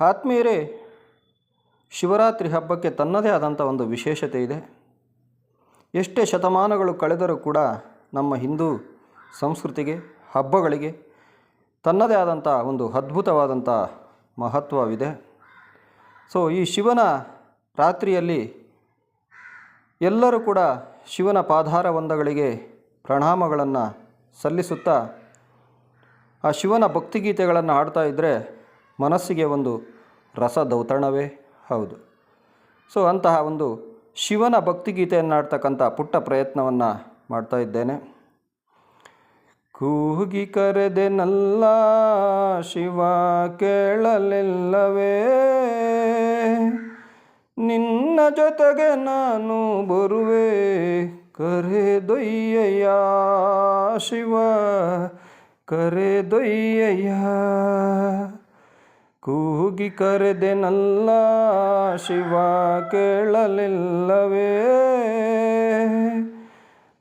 ಆತ್ಮೀಯರೇ, ಶಿವರಾತ್ರಿ ಹಬ್ಬಕ್ಕೆ ತನ್ನದೇ ಆದಂಥ ಒಂದು ವಿಶೇಷತೆ ಇದೆ. ಎಷ್ಟೇ ಶತಮಾನಗಳು ಕಳೆದರೂ ಕೂಡ ನಮ್ಮ ಹಿಂದೂ ಸಂಸ್ಕೃತಿಗೆ, ಹಬ್ಬಗಳಿಗೆ ತನ್ನದೇ ಆದಂಥ ಒಂದು ಅದ್ಭುತವಾದಂಥ ಮಹತ್ವವಿದೆ. ಸೊ, ಈ ಶಿವನ ರಾತ್ರಿಯಲ್ಲಿ ಎಲ್ಲರೂ ಕೂಡ ಶಿವನ ಪಾದಾರ ವಂದಗಳಿಗೆ ಪ್ರಣಾಮಗಳನ್ನು ಸಲ್ಲಿಸುತ್ತಾ, ಆ ಶಿವನ ಭಕ್ತಿಗೀತೆಗಳನ್ನು ಹಾಡ್ತಾ ಇದ್ದರೆ ಮನಸ್ಸಿಗೆ ಒಂದು ರಸದೌತಣವೇ? ಹೌದು. ಸೊ ಅಂತಹ ಒಂದು ಶಿವನ ಭಕ್ತಿಗೀತೆಯನ್ನು ಆಡ್ತಕ್ಕಂಥ ಪುಟ್ಟ ಪ್ರಯತ್ನವನ್ನು ಮಾಡ್ತಾ ಇದ್ದೇನೆ. ಕೂಗಿ ಕರೆದೆನಲ್ಲ ಶಿವ ಕೇಳಲಿಲ್ಲವೇ? ನಿನ್ನ ಜೊತೆಗೆ ನಾನು ಬರುವೆ? ಕರೆದೊಯ್ಯಯ್ಯ ಶಿವ, ಕರೆದೊಯ್ಯಯ್ಯ. ಕೂಗಿ ಕರೆದೆನಲ್ಲ ಶಿವ ಕೇಳಲಿಲ್ಲವೇ?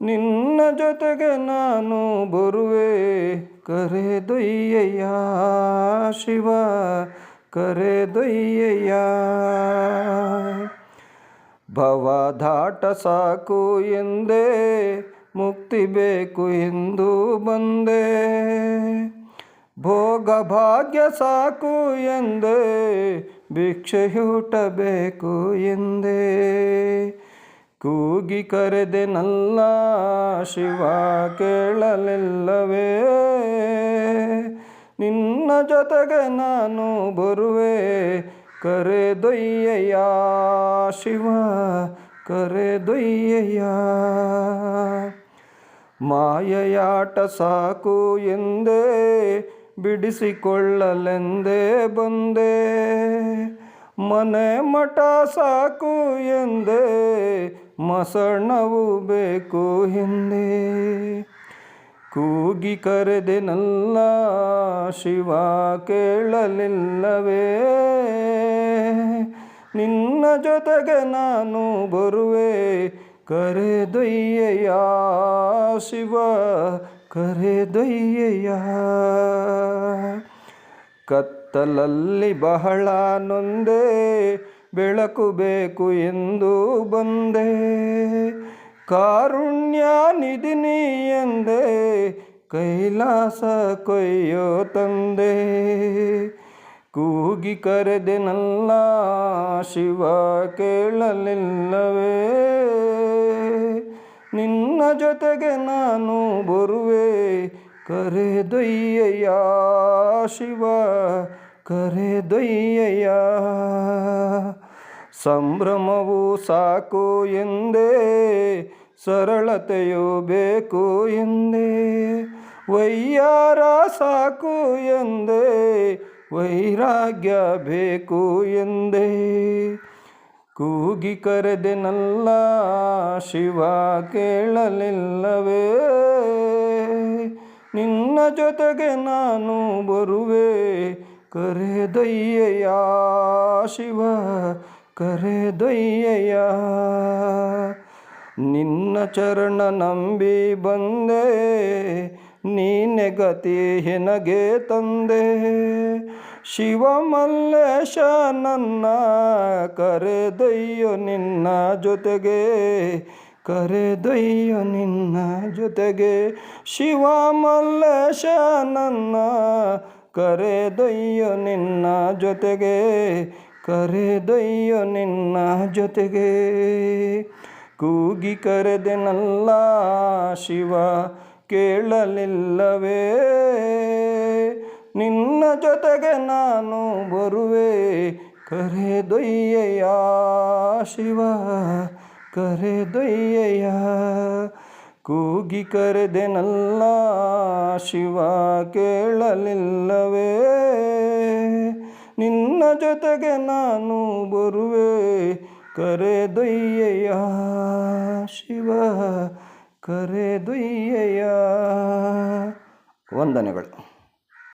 ನಿನ್ನ ಜೊತೆಗೆ ನಾನು ಬರುವೆ, ಕರೆದೊಯ್ಯಯ್ಯ ಶಿವ, ಕರೆದೊಯ್ಯಯ್ಯ. ಭವದಾಟ ಸಾಕು ಎಂದೇ, ಮುಕ್ತಿ ಬೇಕು ಎಂದು ಬಂದೆ. ಭೋಗ ಭಾಗ್ಯ ಸಾಕು ಎಂದೇ ಭಿಕ್ಷೆಯೂಟಬೇಕು ಎಂದೇ. ಕೂಗಿ ಕರೆದೆನಲ್ಲ ಶಿವ ಕೇಳಲಿಲ್ಲವೇ, ನಿನ್ನ ಜೊತೆಗೆ ನಾನು ಬರುವೆ, ಕರೆದೊಯ್ಯಯ್ಯ ಶಿವ, ಕರೆದೊಯ್ಯಯ್ಯ. ಮಾಯಯಾಟ ಸಾಕು ಎಂದೇ ಬಿಡಿಸಿಕೊಳ್ಳಲೆಂದೇ ಬಂದೆ. ಮನೆ ಮಠ ಸಾಕು ಎಂದೇ, ಮಸಣವು ಬೇಕು ಹಿಂದೆ ಕೂಗಿ ಕರೆದೆನಲ್ಲ ಶಿವ ಕೇಳಲಿಲ್ಲವೇ. ನಿನ್ನ ಜೊತೆಗೆ ನಾನು ಬರುವೆ. ಕರೆದೊಯ್ಯಯ್ಯ ಶಿವ ಕರೆದೊಯ್ಯಯ್ಯ. ಕತ್ತಲಲ್ಲಿ ಬಹಳ ನೊಂದೆ, ಬೆಳಕು ಬೇಕು ಎಂದು ಬಂದೆ. ಕಾರುಣ್ಯ ನಿಧಿನಿ ಎಂದೆ, ಕೈಲಾಸ ಕೊಯ್ಯೋ ತಂದೆ. ಕೂಗಿ ಕರೆದೆನಲ್ಲ, ಶಿವ ಕೇಳಲಿಲ್ಲವೇ? ನಿನ್ನ ಜೊತೆಗೆ ನಾನು ಬರುವೆ. ಕರೆದೊಯ್ಯಯ್ಯ ಶಿವ ಕರೆದೊಯ್ಯಯ್ಯ ಸಂಭ್ರಮವು ಸಾಕು ಎಂದೇ, ಸರಳತೆಯು ಬೇಕು ಎಂದೇ. ವೈಯಾರ ಸಾಕು ಎಂದೇ, ವೈರಾಗ್ಯ ಬೇಕು ಎಂದೇ. ಕೂಗಿ ಕರೆದೆನಲ್ಲ ಶಿವ ಕೇಳಲಿಲ್ಲವೇ? ನಿನ್ನ ಜೊತೆಗೆ ನಾನು ಬರುವೆ? ಕರೆದೊಯ್ಯಯ್ಯ ಶಿವ, ಕರೆದೊಯ್ಯಯ್ಯ. ನಿನ್ನ ಚರಣ ನಂಬಿ ಬಂದೆ, ನೀನೆ ಗತಿ ಹೆನಗೆ ತಂದೆ. ಶಿವ ಮಲ್ಲೇಶ ನನ್ನ ಕರೆದೊಯ್ಯೋ ನಿನ್ನ ಜೊತೆಗೆ, ಕರೆದೊಯ್ಯೋ ನಿನ್ನ ಜೊತೆಗೆ. ಶಿವ ಮಲ್ಲೇಶ ನನ್ನ ಕರೆದೊಯ್ಯೋ ನಿನ್ನ ಜೊತೆಗೆ, ಕರೆದೊಯ್ಯೋ ನಿನ್ನ ಜೊತೆಗೆ. ಕೂಗಿ ಕರೆದೆನಲ್ಲ ಶಿವ ಕೇಳಲಿಲ್ಲವೇ? ನಿನ್ನ ಜೊತೆಗೆ ನಾನು ಬರುವೆ. ಕರೆ ಕರೆದೊಯ್ಯಯ್ಯ ಶಿವ, ಕರೆದೊಯ್ಯಯ್ಯ. ಕೂಗಿ ಕರೆದೆನಲ್ಲ ಶಿವ, ಕೇಳಲಿಲ್ಲವೇ. ನಿನ್ನ ಜೊತೆಗೆ ನಾನು ಬರುವೆ. ಕರೆ ಕರೆದೊಯ್ಯಯ್ಯ ಶಿವ, ಕರೆದೊಯ್ಯಯ್ಯ. ವಂದನೆಗಳು.